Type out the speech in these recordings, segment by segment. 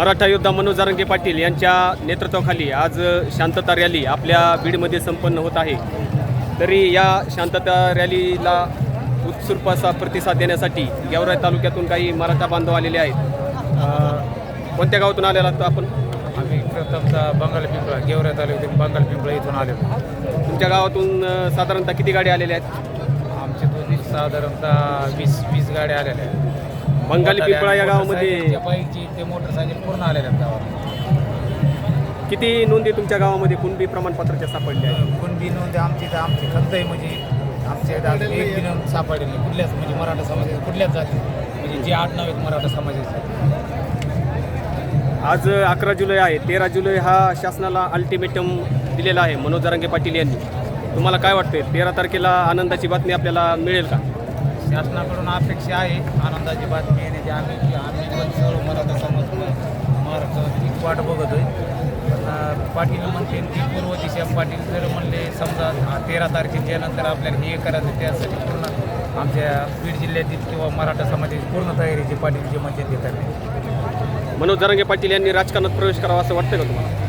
मराठा योद्धा मनोज जारंगे पाटील यांच्या नेतृत्वाखाली आज शांतता रॅली आपल्या बीडमध्ये संपन्न होत आहे. तरी या शांतता रॅलीला उत्स्फूर्त असा प्रतिसाद देण्यासाठी गेवराई तालुक्यातून काही मराठा बांधव आलेले आहेत. कोणत्या गावातून आलेला आहात आपण? आम्ही प्रथमतः बंगाल पिंपळा गेवरा तालुक्यातून बंगाल पिंपळा इथून आलेलो तुमच्या गावातून साधारणतः किती गाड्या आलेल्या आहेत? आमचे दोन्ही साधारणतः वीस वीस गाड्या आलेल्या आहेत. बंगाली पिंपळा या गावामध्ये बाईकची ते मोटरसायकल पूर्ण आलेल्या आहेत गावात किती नोंदी तुमच्या गावामध्ये? कुणबी प्रमाणपत्राच्या सापडल्या आहेत? कुणबी नोंद आमची तर आमची खंत आहे म्हणजे. आमच्या इथं अजून एक बी नोंद सापडली नाही कुठल्याच म्हणजे मराठा समाजाचे कुठल्याच जाती म्हणजे जे आठ नाव आहेत मराठा समाजाचे आज अकरा जुलै आहे. तेरा जुलै हा शासनाला अल्टिमेटम दिलेला आहे. मनोज जरांगे पाटील यांनी. तुम्हाला काय वाटते तेरा तारखेला आनंदाची बातमी आपल्याला मिळेल का? शासनाकडून अपेक्षा आहे. आनंदाची बातमी येण्याची आम्ही आम्ही पण सर्व मराठा समाज महाराष्ट्राची वाट बघत आहे पाटील म्हणते ती पूर्व दिशा पाटील जर म्हणले समजा हा तेरा तारखेच्या नंतर आपल्याला हे करायचं त्यासाठी पूर्ण आमच्या बीड जिल्ह्यातील किंवा मराठा समाजाची पूर्ण तयारीची पाटील जे म्हणजे ते करणे मनोज दरंगे पाटील यांनी राजकारणात प्रवेश करावा असं वाटतं का तुम्हाला?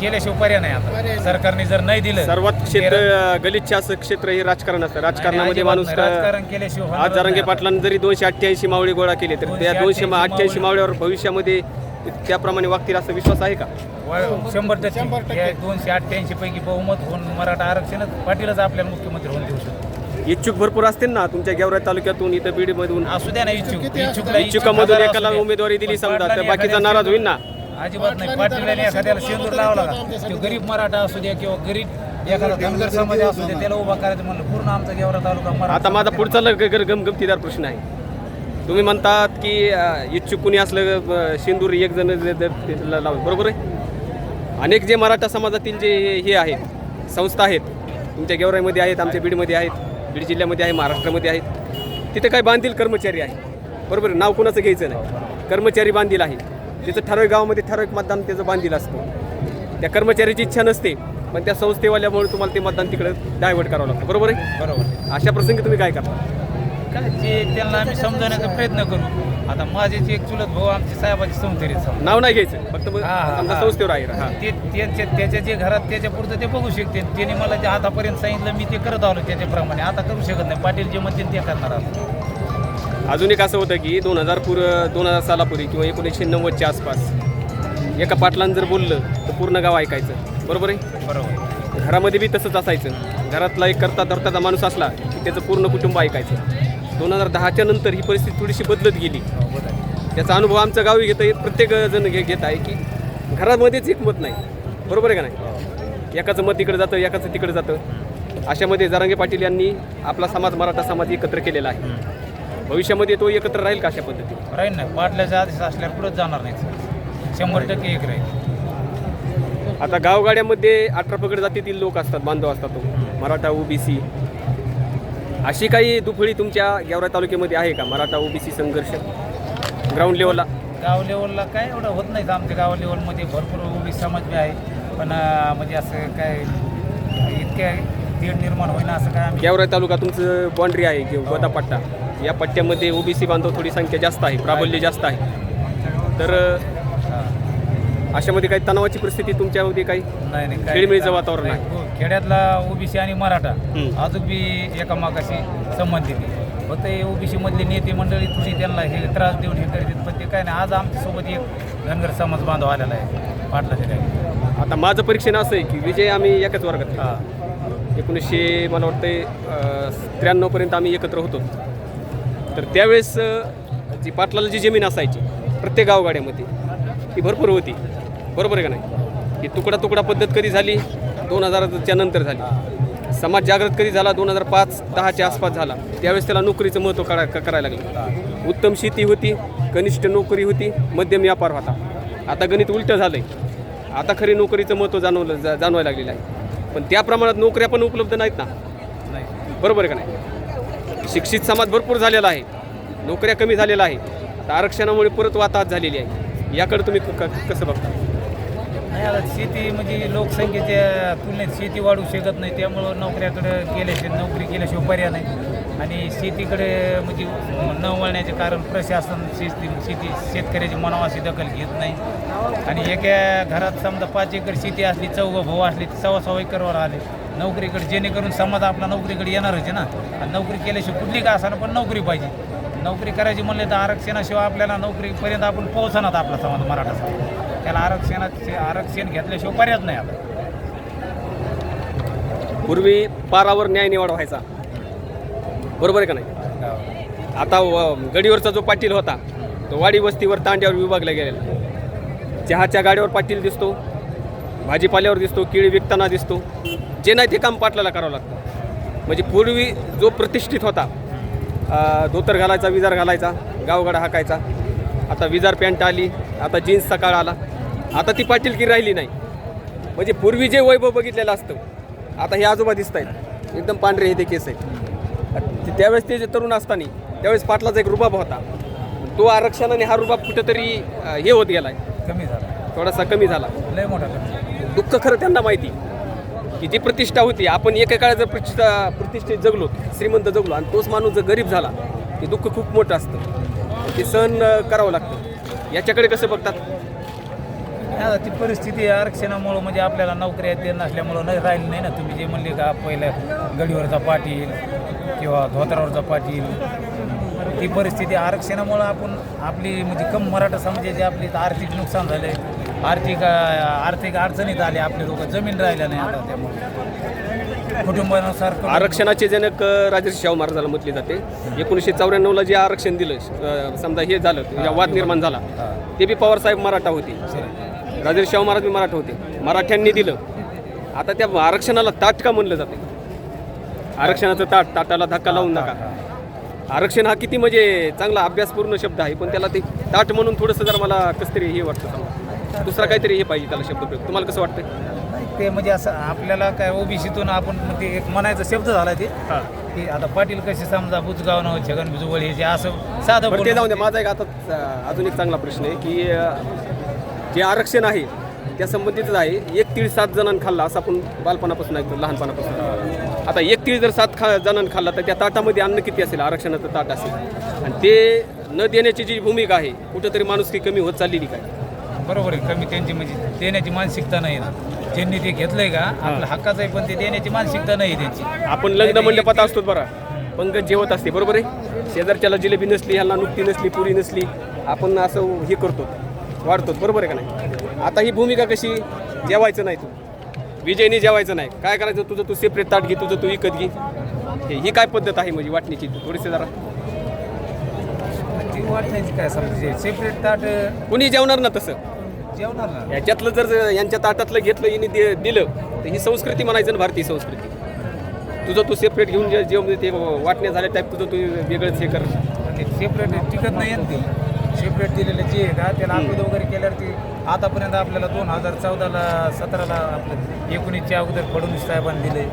केल्याशिवाय पर्याय नाही आता सरकारने जर नाही दिलं सर्वात क्षेत्र तेरा- गलिच्छ असं क्षेत्र हे राजकारण असतं. राजकारणामध्ये माणूस. राजकारण केल्याशिवाय आज जरांगे. पाटलांनी जरी दोनशे अठ्ठ्याऐंशी मावळे गोळा केले तर त्या दोनशे 288 अठ्ठ्याऐंशी मावळ्यावर भविष्यामध्ये त्याप्रमाणे वागतील असा विश्वास आहे का? शंभर टक्के. दोनशे अठ्ठ्याऐंशी पैकी बहुमत होऊन मराठा आरक्षणच पाटीलच आपल्याला मुख्यमंत्री होऊन देऊ शकतो. इच्छुक भरपूर असतील ना तुमच्या गेवराई तालुक्यातून इथं बीडमधून? असू द्या ना इच्छुक. इच्छुकामधून एकाला. उमेदवारी दिली समजा तर बाकीचा नाराज होईल ना? अजिबात नाही. पाटील एखाद्याला शेंदूर लावला का? तो गरीब मराठा असू द्या किंवा गरीब एखादा धनगर समाज असू दे त्याला उभा करायचं म्हणलं पूर्ण आमचा गेवरा तालुका मराठा. आता माझा पुढचा लग- ग- गम गमतीदार प्रश्न आहे. तुम्ही म्हणतात की इच्छुक कुणी असलं अ, शेंदूर एक जण लाव लावलं बरोबर आहे? अनेक जे मराठा समाजातील जे हे- हे आहेत संस्था आहेत तुमच्या गेवराईमध्ये आहेत आमच्या बीडमध्ये आहेत बीड जिल्ह्यामध्ये आहे महाराष्ट्रामध्ये आहेत तिथे काही बांधील कर्मचारी आहे बरोबर आहे? नाव कुणाचं घ्यायचं नाही. कर्मचारी बांधील आहे तिथं ठराविक गावामध्ये ठराविक मतदान त्याचं बांधील असतं. त्या कर्मचाऱ्याची इच्छा नसते पण त्या संस्थेवाल्यामुळे तुम्हाला ते मतदान तिकडं डायव्हर्ट करावं लागतं. बरोबर आहे? बरोबर. अशा प्रसंगी तुम्ही काय करता? काय जे त्यांना आम्ही समजवण्याचा प्रयत्न करू. आता माझे जे एक चुलत भाऊ आमचे साहेबाचे संस्थेत समजा. नाव नाही घ्यायचं फक्त मग हा, हा, समजा हा. संस्थेवर आहे. हा. ते त्यांच्या त्याच्या जे घरात त्याच्या पुरतं ते बघू शकते. त्यांनी मला जे आतापर्यंत सांगितलं मी ते करत आलो त्याच्याप्रमाणे. आता करू शकत नाही. पाटील जे म्हणतील ते करणार आहोत अजून एक असं होतं की दोन हजार पूर दोन हजार सालापूर्वी किंवा एकोणीसशे नव्वदच्या आसपास एका पाटलानं जर बोललं तर पूर्ण गाव ऐकायचं. बरोबर आहे? बरोबर. घरामध्ये बी तसंच असायचं. घरातला एक करता धरताचा माणूस असला की त्याचं पूर्ण कुटुंब ऐकायचं. दोन हजार दहाच्या नंतर ही परिस्थिती थोडीशी बदलत गेली. त्याचा अनुभव आमचं गावी घेत प्रत्येक जण घे घेत आहे की घरामध्येच एक मत नाही. बरोबर आहे का नाही? एकाचं मत इकडे जातं एकाचं तिकडे जातं. अशामध्ये जरांगे पाटील यांनी आपला समाज मराठा समाज एकत्र केलेला आहे. भविष्यामध्ये तो एकत्र राहील का अशा पद्धतीने? राहील ना. पाटल्याच्या आदेश असल्यावर पुढेच जाणार नाही शंभर टक्के एक राहील. आता गावगाड्यामध्ये अठरा पगड जातीतील लोक असतात बांधव असतात तो. मराठा ओबीसी अशी काही दुफळी तुमच्या गेवरा तालुक्यामध्ये आहे का? मराठा ओबीसी संघर्ष? ग्राउंड लेवलला गाव लेवलला काय एवढं होत नाही आमच्या गाव लेवलमध्ये भरपूर उभी समाज बी आहे. पण अं, म्हणजे असं काय इतक्या दीड निर्माण होईना असं काय आम्ही गेवरा तालुका तुमचं बाँड्री आहे गोदापट्टा या पट्ट्यामध्ये ओबीसी बांधव थोडी संख्या जास्त आहे प्राबल्य जास्त आहे तर. अशामध्ये काही तणावाची परिस्थिती तुमच्यामध्ये काही नाही नाही खेळीमेळीचं वातावरण आहे. हो, खेड्यातला ओबीसी आणि मराठा. अजून बी एकामेकाशी संबंधित. फक्त ओबीसी मधली नेते मंडळी थोडी त्यांना हे त्रास देऊन हे करतात पण ते काय नाही आज आमच्यासोबत एक धनगर समाज बांधव आलेला आहे पाटलाच्या काय आता माझं परीक्षण असं आहे की विजय आम्ही एकाच वर्गात. हा एकोणीसशे मला वाटते त्र्याण्णवपर्यंत आम्ही एकत्र होतो तर त्यावेळेस जी पाटलाला जी जमीन असायची प्रत्येक गावगाड्यामध्ये ती भरपूर होती. बरोबर आहे का नाही? ही तुकडा तुकडा पद्धत कधी झाली? दोन हजाराच्या नंतर झाली. समाज जागृत कधी झाला? दोन हजार पाच दहाच्या आसपास झाला. त्यावेळेस त्याला नोकरीचं महत्त्व करा करायला लागलं. उत्तम शेती होती कनिष्ठ नोकरी होती मध्यम व्यापार होता. आता गणित उलटं झालं आहे आता खरी नोकरीचं महत्त्व जाणवलं जा जाणवायला लागलेलं आहे. पण त्या प्रमाणात नोकऱ्या पण उपलब्ध नाहीत ना? नाही बरोबर आहे का नाही? शिक्षित समाज भरपूर झालेला आहे. नोकऱ्या कमी झालेल्या आहे तर आरक्षणामुळे परत वाताहत झालेली आहे. याकडे तुम्ही क- क- कसं बघता? नाही आता शेती म्हणजे लोकसंख्येच्या तुलनेत शेती वाढू शकत नाही. त्यामुळं नोकऱ्याकडे गेल्याशिवाय नोकरी केल्याशिवाय पर्याय नाही. आणि शेतीकडे म्हणजे न वळण्याचे कारण प्रशासन शेती शेती शेतकऱ्याची मनावाशी दखल घेत नाही. आणि एका घरात समजा पाच एकर शेती असली चौघ भाऊ असली सव्वा सव्वा एकरवर आले. नोकरीकडे जेणेकरून समाज आपला नोकरीकडे येणारच आहे ना. आणि नोकरी केल्याशिवाय कुठली का असाना पण नोकरी पाहिजे. नोकरी करायची म्हणले तर आरक्षणाशिवाय आपल्याला नोकरीपर्यंत आपण पोहोचणार आपला समाज मराठा समाज. त्याला आरक्षणाचे आरक्षण घेतल्याशिवाय पर्यायच नाही आता पूर्वी पारावर न्याय निवाड व्हायचा. बरोबर आहे का नाही? आता व- गडीवरचा जो पाटील होता तो वाडी वस्तीवर तांड्यावर विभागला गेलेला. चहाच्या गाड्यावर पाटील दिसतो भाजीपाल्यावर दिसतो केळी विकताना दिसतो. जे नाही ते काम पाटलाला करावं लागतं. म्हणजे पूर्वी जो प्रतिष्ठित होता धोतर घालायचा विजार घालायचा गावगाडा हाकायचा आता विजार पॅन्ट आली आता जीन्सचा काळ आला आता ती पाटीलकी राहिली नाही. म्हणजे पूर्वी जे वैभव बघितलेलं असतं आता हे आजोबा दिसत आहेत एकदम पांढरे हे ते केस आहेत. त्यावेळेस ते जे तरुण असताना त्यावेळेस पाटलाचा एक रुबाब होता. तो आरक्षणाने हा रुबाब कुठेतरी हे होत गेलाय. कमी झाला. थोडासा कमी झाला. लय मोठा कमी झाला. दुःख खरं त्यांना माहिती. की जी प्रतिष्ठा होती आपण एका जर प्रतिष्ठा प्रतिष्ठेत जगलो श्रीमंत जगलो आणि तोच माणूस जर गरीब झाला ते दुःख खूप मोठं असतं. ते सहन करावं लागतं. याच्याकडे कसं बघतात? ती परिस्थिती आरक्षणामुळं म्हणजे आपल्याला नोकऱ्या ते नसल्यामुळं नाही राहिली नाही ना. तुम्ही जे म्हणले का पहिल्या गडीवरचा पाटील किंवा धोत्रावरचा पाटील ती परिस्थिती आरक्षणामुळं आपण आपली म्हणजे कम मराठा समाजाचे आपली आर्थिक नुकसान झालं आहे आर्थिक आर्थिक अडचणीत आले आपले लोक. जमीन राहिल्या नाही आता त्यामुळे. कुटुंबानुसार आरक्षणाचे जनक राजर्षी शाहू महाराजाला म्हटले जाते एकोणीसशे चौऱ्याण्णवला जे आरक्षण दिलं समजा हे झालं वाद निर्माण झाला. ते बी पवारसाहेब मराठा होते. राजर्षी शाहू महाराज बी मराठा होते. मराठ्यांनी दिलं. आता त्या आरक्षणाला ताट का म्हणलं जाते? आरक्षणाचं ताट ताटाला धक्का लावून नका. आरक्षण हा किती म्हणजे चांगला अभ्यासपूर्ण शब्द आहे पण त्याला ते ताट म्हणून थोडंसं जर मला कसं तरी हे वाटतं. दुसरा काहीतरी हे पाहिजे त्याला शब्द प्रयोग. तुम्हाला कसं वाटतं ते म्हणजे असं आपल्याला काय ओबीसीतून आपण म्हणजे एक म्हणायचा शब्द झाला ते. हां. की आता पाटील कसे समजा बुजगावनं छगन भुजबळ हे जे असं साधं बरं ते बोलणं. जाऊन दे. माझा एक आता अ, अजून एक चांगला प्रश्न आहे की अ, जे आरक्षण आहे त्या संबंधितच आहे. एक तीळ सात जणांना खाल्ला असं आपण बालपणापासून ऐकतो लहानपणापासून. आता एक तीळ जर सात खा जणांना खाल्ला तर त्या ताटामध्ये अन्न किती असेल? आरक्षणाचं ताट असेल. आणि ते न देण्याची जी भूमिका आहे कुठंतरी माणूस ती कमी होत चाललेली काय? बरोबर आहे. कमी त्यांची म्हणजे देण्याची मानसिकता नाही ना. ज्यांनी ते घेतलंय का आपल्या हक्काचं आहे पण ते देण्याची मानसिकता नाही त्यांची. आपण लग्न मंडपात असतो बरं. पंकज जेवत असते बरोबर आहे? शेजारच्याला जिलेबी नसली ह्याला नुकती नसली पुरी नसली आपण असं हे करतो वाढतो बरोबर आहे का नाही? आता ही भूमिका कशी? जेवायचं नाही तू. विजयने जेवायचं नाही. काय करायचं? तुझं तू सेपरेट ताट घे तुझं तू विकत घे. हे- ही काय पद्धत आहे म्हणजे वाटण्याची थोडीशी जरा. वाटण्याची काय समजा सेपरेट ताट कुणी जेवणार ना तसं? जेवणार ना? याच्यातलं जर यांच्या ताटातलं घेतलं यांनी दे दिलं तर ही संस्कृती म्हणायचं ना भारतीय संस्कृती. तुझं तू सेपरेट घेऊन जे जेवण ते वाटण्या झाल्या टाईप तुझं तू वेगळंच हे कर. ते सेपरेट टिकत नाही ना ते. सेपरेट दिलेलं जे आहे का त्याला आपिल वगैरे केल्यावर ते आतापर्यंत आपल्याला दोन हजार चौदाला सतराला आपलं एकोणीसच्या अगोदर फडणवीस साहेबांनी दिले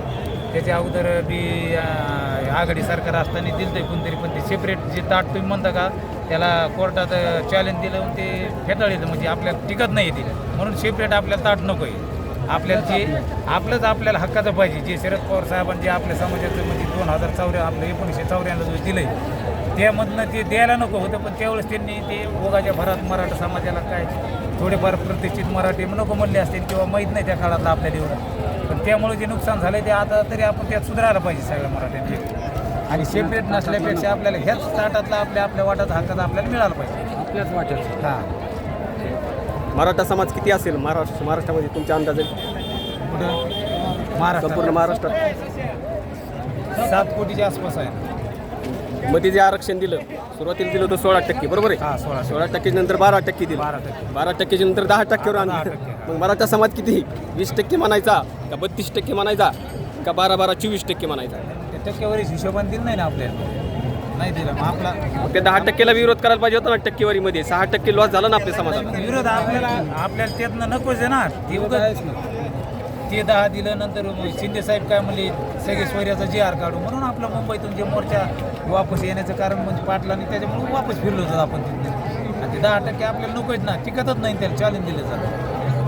त्याच्या अगोदर बी अं, आघाडी सरकार असताना दिलं ते कोणतरी पण ते सेपरेट जे ताट तुम्ही म्हणता का त्याला कोर्टात चॅलेंज दिलं आणि ते फेटाळलं म्हणजे आपल्याला टिकत नाही ते म्हणून सेपरेट आपल्याला ताट नको आहे आपल्याला जे आपलंच आपल्याला हक्काचं पाहिजे. जे शरद पवार साहेबांनी जे आपल्या समाजाचं म्हणजे दोन हजार चौऱ्या आपलं एकोणीसशे चौऱ्याण्णव जो दिलं आहे त्यामधनं ते द्यायला नको होतं पण त्यावेळेस त्यांनी ते ओघाच्या भरात मराठा समाजाला काय थोडेफार प्रतिष्ठित मराठी नको म्हणले असतील किंवा माहीत नाही त्या काळातलं आपल्याला एवढं पण त्यामुळे जे नुकसान झालं ते आता तरी आपण त्यात सुधारायला पाहिजे सगळ्या मराठ्यांनी. आणि सेपरेट नसल्यापेक्षा आपल्याला ह्याच ताटातला आपल्या आपल्या वाटात हक्कात आपल्याला मिळालं पाहिजे. आपल्याच वाटत हां. मराठा समाज किती असेल? महाराष्ट्र महाराष्ट्रामध्ये तुमच्या अंदाजे? कुठं महाराष्ट्रात संपूर्ण महाराष्ट्रात? सात कोटीच्या आसपास आहे. मध्ये जे आरक्षण दिलं. सुरुवातीला दिलं होतं सोळा टक्के बरोबर आहे? हा सोळा सोळा टक्के नंतर बारा टक्के दिलं. बारा टक्के. बारा टक्क्याच्या नंतर दहा टक्क्यावर आणलं. टक्के. मग मराठा समाज किती? वीस टक्के म्हणायचा का बत्तीस टक्के म्हणायचा का बारा बारा चोवीस टक्के म्हणायचा? ते टक्केवारी हिशोबाने दिलं नाही ना आपल्याला नाही दिलं. मग आपला मग ते दहा टक्केला विरोध करायला पाहिजे होता ना टक्केवारीमध्ये. सहा टक्के लॉस झाला ना आपल्या समाजाला. विरोध आपल्याला आपल्याला त्यातनं नकोच आहे ना. ते उगाच ते दहा दिलं नंतर शिंदे साहेब काय म्हणले सगळे स्वैर्याचा जे आर काढू. म्हणून आपलं मुंबईतून जे मोर्चा वापस येण्याचं कारण म्हणजे पाटलांनी त्याच्यामुळे वापस फिरलो होतो आपण तिथे आणि ते दहा टक्के आपल्याला नकोच ना. टिकतच नाही त्याला चॅलेंज दिलं जातं.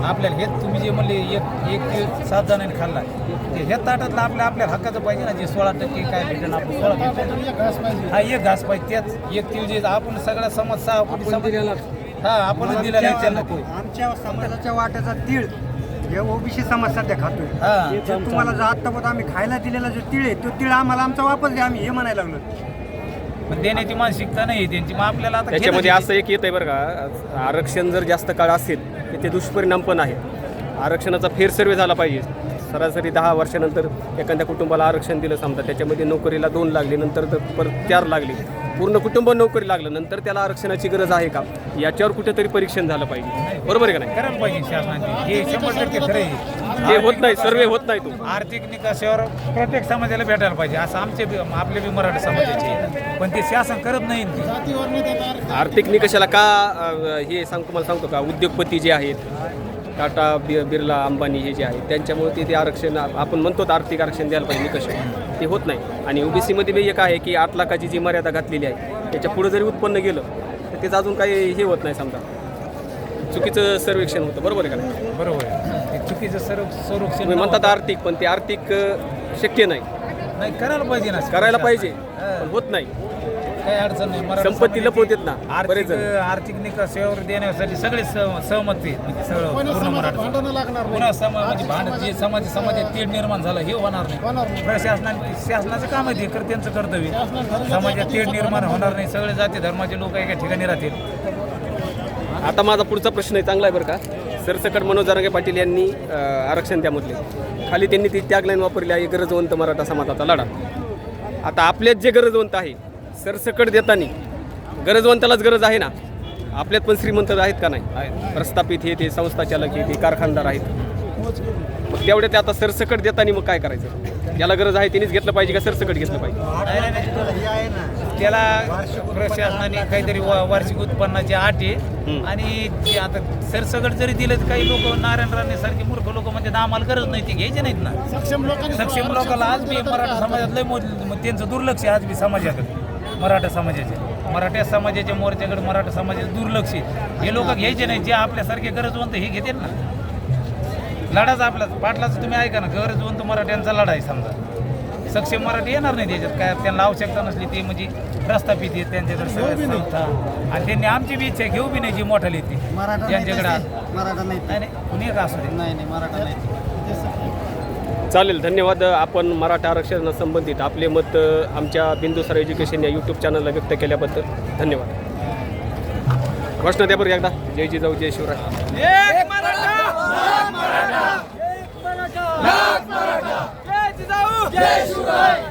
आपल्याला हे तुम्ही जे म्हणले एक एक तीळ सात जणांनी खाल्ला ते हे ताटातलं आपल्या आपल्या हक्काचं पाहिजे ना जे सोळा टक्के काय भेटेल आपण सोळा भेटेल हा एक घास पाहिजे त्याच एक तीळ जे आपण सगळा समाज सहा कोटी समाज हा आपण दिलेला आहे त्यांना आमच्या समाजाच्या वाट्याचा तीळ हे ओबीसी समाज सध्या खातोय. हा. तुम्हाला जो आत्तापर्यंत आम्ही खायला दिलेला जो तीळ आहे तो तीळ आम्हाला आमचा वापस द्या आम्ही हे म्हणायला लागलो. पण देण्याची मानसिकता नाही त्यांची मग आपल्याला आता त्याच्यामध्ये असं एक येत आहे बरं का आरक्षण जर जास्त काळ असेल तर त्याचे दुष्परिणाम पण आहेत आरक्षणाचा फेर सर्वे झाला पाहिजे. सरासरी दहा वर्षानंतर एखाद्या कुटुंबाला आरक्षण दिलं समजा त्याच्यामध्ये नोकरीला दोन लागले नंतर तर परत चार लागले. पूर्ण कुटुंब नोकरी लागलं नंतर त्याला आरक्षणाची गरज आहे का? याच्यावर कुठेतरी परीक्षण झालं पाहिजे. बरोबर आहे का नाही? करायला पाहिजे शासनाने हे शंभर टक्के खरं आहे. ते होत नाही सर्वे होत नाही तो. आर्थिक निकाशावर प्रत्येक समाजाला भेटायला पाहिजे. असं आमचे बी- आपले बी मराठी समाजाचे पण ते शासन करत नाही ते. आर्थिक निकषाला का अ, हे सांग तुम्हाला सांगतो का? उद्योगपती जे आहेत टाटा बि बिर्ला अंबानी हे जे आहेत त्यांच्यामुळे ते ते आरक्षण आपण म्हणतो तर आर्थिक आरक्षण द्यायला पाहिजे निकष. ते होत नाही. आणि ओबीसीमध्ये बी एक आहे की आठ लाखाची जी मर्यादा घातलेली आहे त्याच्या पुढे जरी उत्पन्न गेलं तर त्याचं अजून काही हे होत नाही समजा. चुकीचं सर्वेक्षण होतं. बरोबर आहे का बरोबर आहे. चुकीचं सर्व संरक्षण तुम्ही म्हणतात आर्थिक पण ते आर्थिक शक्य नाही. नाही करायला पाहिजे ना. करायला पाहिजे. होत नाही. काही अडचण नाही. मराठी संपत्ती समाजाची लपवतात ना बरेच आर्थिक जण. आर्थिक निकासावर देण्यासाठी सगळे सह- सहमत आहेत म्हणजे सगळं पूर्ण मराठी पुन्हा सम म्हणजे भांडण जे समाज समाजात तेढ निर्माण झालं हे होणार नाही. प्रशासनाने शासनाचं काम आहे ते कर त्यांचं कर्तव्य समाजात तेढ निर्माण होणार नाही. सगळे जाती धर्माचे लोक एका ठिकाणी राहतील. आता माझा पुढचा प्रश्न आहे चांगला आहे बरं का. सरसकट मनोज जारंगे पाटील यांनी अ, आरक्षण त्यामधले. खाली त्यांनी ती टॅगलाईन वापरली आहे गरजवंत मराठा समाजाचा लढा. आता आपल्यात जे गरजवंत आहे सरसकट देताना गरजवंतालाच गरज आहे ना? आपल्यात पण श्रीमंत आहेत का नाही? प्रस्थापित हे ते संस्था चालक हे ते कारखानदार आहेत. मग तेवढे ते आता सरसकट देताना मग काय करायचं? ज्याला गरज आहे त्यांनीच घेतलं पाहिजे का सरसकट घेतलं पाहिजे? नाही, नाही, नाही. हे आहे ना. त्याला प्रशासनाने काहीतरी वा- वार्षिक उत्पन्नाची आट आहे. आणि ते आता सरसकट जरी दिलं तर काही लोक नारायण राणे सारखे मूर्ख लोक म्हणजे आम्हाला गरज नाही ते घ्यायचे नाहीत ना. सक्षम लोकांनी सक्षम लोकांना आज बी मराठा समाजात लय त्यांचं दुर्लक्ष आहे आज बी समाजाकडे. मराठा समाजाचे. मराठा समाजाच्या मोर्चाकडे मराठा समाजाचे दुर्लक्ष आहे. हे लोक घ्यायचे नाही जे आपल्यासारखे गरजवंत हे घेतील ना. लढाच आपला पाटलाचं तुम्ही ऐका ना गरजवंत मराठ्यांचा लढा आहे समजा. सक्षम मराठी येणार नाही त्याच्यात काय त्यांना आवश्यकता नसली ते म्हणजे प्रस्थापित आहेत त्यांच्याकडे सगळ्या संस्था. आणि त्यांनी आमची बी इच्छा आहे, घेऊ बी नाही जी मोठाली ती. त्यांच्याकडे. मराठा नाही. नाही नाही कुणी एक असू दे. नाही नाही मराठा नाही. चालेल धन्यवाद. आपण मराठा आरक्षणासंबंधित आपले मत आमच्या बिंदुसार एज्युकेशन या यूट्यूब चॅनलला व्यक्त केल्याबद्दल धन्यवाद. घोषणा द्या बरं एकदा. जय जिजाऊ जय शिवराय. एक मराठा. जय जिजाऊ जय शिवराय.